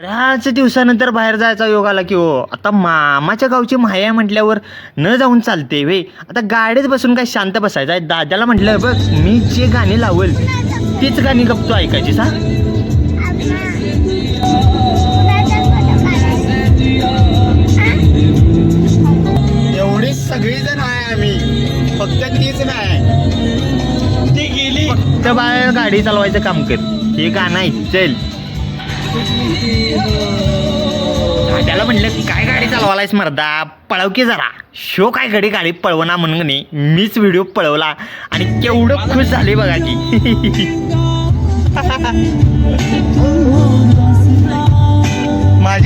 बऱ्याच दिवसानंतर बाहेर जायचा योग आला की हो. आता मामाच्या गावची माया म्हटल्यावर न जाऊन चालते वे. आता गाडीत बसून काय शांत बसायचं आहे? दादाला म्हटलं बघ मी जे गाणी लावल तीच गाणी गप्तो ऐकायची सा एवढी सगळी जण आहे आम्ही. फक्त तीच नाही ती गेली. फक्त बाहेर गाडी चालवायचं काम कर. हे गाणं ऐक चल. त्याला म्हटलं काय गाडी चालवायलायस मर्दा? पळव की जरा. शो काय घडी गाडी पळवना म्हणून मीच व्हिडिओ पळवला आणि केवढं खुश झाले बघा की.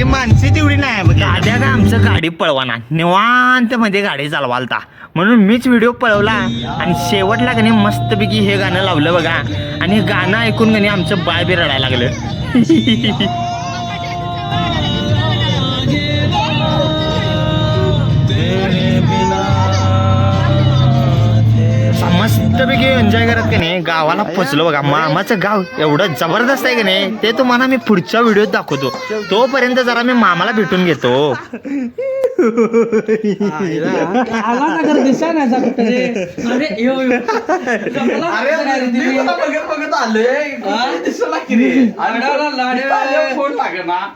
माझी मानसी तेवढी नाही आहे बघ. दाद्या का आमचं गाडी पळवाना. निवांत मध्ये गाडी चालवालता. म्हणून मीच व्हिडिओ पळवला आणि शेवटला कधी मस्तपैकी हे गाणं लावलं बघा. आणि गाणं ऐकून कधी आमचं बाय बी रडायला लागलं. मस्तपैकी एन्जॉय करत का नाही गावाला पोचलो बघा. मामाचं गाव एवढं जबरदस्त आहे की नाही ते तुम्हाला मी पुढच्या व्हिडिओत दाखवतो. तोपर्यंत जरा मी मामाला भेटून घेतो. आला. फोन ना.